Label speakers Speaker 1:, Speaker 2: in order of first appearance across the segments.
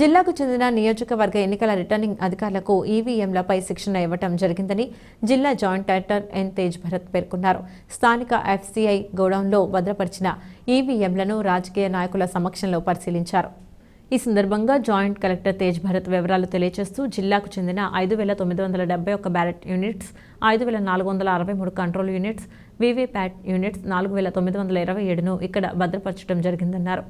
Speaker 1: జిల్లాకు చెందిన నియోజకవర్గ ఎన్నికల రిటర్నింగ్ అధికారులకు ఈవీఎంలపై శిక్షణ ఇవ్వటం జరిగిందని జిల్లా joint director N Tej Bharat పేర్కొన్నారు. స్థానిక ఎఫ్సీఐ గోడౌన్లో భద్రపరిచిన ఈవీఎంలను రాజకీయ నాయకుల సమక్షంలో పరిశీలించారు. ఈ సందర్భంగా జాయింట్ కలెక్టర్ తేజ్ భరత్ వివరాలు తెలియజేస్తూ జిల్లాకు చెందిన ఐదు వేల తొమ్మిది వందల డెబ్బై ఒక్క బ్యాలెట్ యూనిట్స్ ఐదు వేల నాలుగు వందల అరవై మూడు కంట్రోల్ యూనిట్స్ వీవీప్యాట్ యూనిట్స్ నాలుగు వేల తొమ్మిది వందల ఇరవై ఏడును ఇక్కడ భద్రపరచడం జరిగిందన్నారు.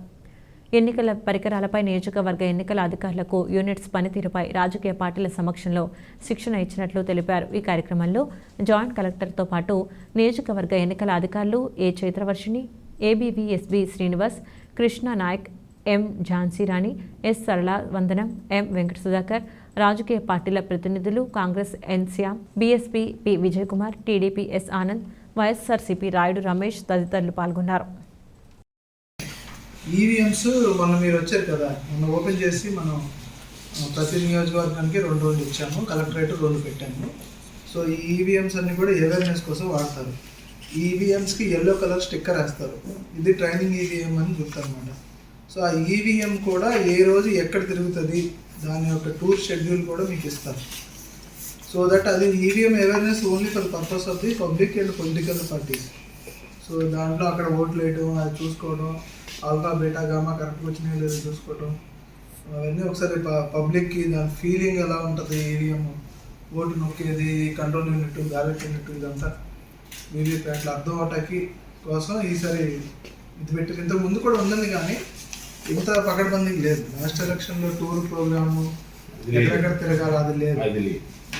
Speaker 1: ఎన్నికల పరికరాలపై నియోజకవర్గ ఎన్నికల అధికారులకు యూనిట్స్ పనితీరుపై రాజకీయ పార్టీల సమక్షంలో శిక్షణ ఇచ్చినట్లు తెలిపారు. ఈ కార్యక్రమంలో జాయింట్ కలెక్టర్తో పాటు నియోజకవర్గ ఎన్నికల అధికారులు A Chaitravarshini ABVSB Srinivas Krishna Naik M Jhansi Rani S Sarala Vandanam M Venkata Sudhakar రాజకీయ పార్టీల ప్రతినిధులు Congress N Shyam BSP P Vijay Kumar TDP S Anand YSRCP Rayudu Ramesh తదితరులు పాల్గొన్నారు.
Speaker 2: ఈవీఎంస్ మొన్న మీరు వచ్చారు కదా. మొన్న ఓపెన్ చేసి మనం ప్రతి నియోజకవర్గానికి రెండు రెండు ఇచ్చాము. కలెక్టరేట్ రెండు పెట్టాము. సో ఈ ఈవీఎంస్ అన్ని కూడా అవేర్నెస్ కోసం వాడతారు. ఈవీఎంస్కి ఎల్లో కలర్ స్టిక్కర్ వేస్తారు. ఇది ట్రైనింగ్ ఈవీఎం అని గుర్తనమాట సో ఆ ఈవీఎం కూడా ఏ రోజు ఎక్కడ తిరుగుతుంది దాని యొక్క టూర్ షెడ్యూల్ కూడా మీకు ఇస్తారు. సో దట్ అది EVM awareness only for purpose of the public and political parties so దాంట్లో అక్కడ ఓట్లు వేయడం అది చూసుకోవడం ఆల్ఫా బీటా గామా కరెక్ట్గా వచ్చినాయో లేదో చూసుకోవడం అవన్నీ ఒకసారి పబ్లిక్కి దాని ఫీలింగ్ ఎలా ఉంటుంది ఈవీఎం ఓటు నొక్కేది కంట్రోల్ యూనిట్ బ్యాలెట్ యూనిట్ ఇదంతా వీవీప్యాట్లు అర్థం అవటానికి కోసం ఈసారి ఇది పెట్టి ఇంతకు ముందు కూడా ఉందని కానీ ఇంత పకడ్బందీ లేదు. లాస్ట్ ఎలక్షన్లో టూర్ ప్రోగ్రాము ఎక్కడెక్కడ తిరగాలి
Speaker 3: అది లేదు.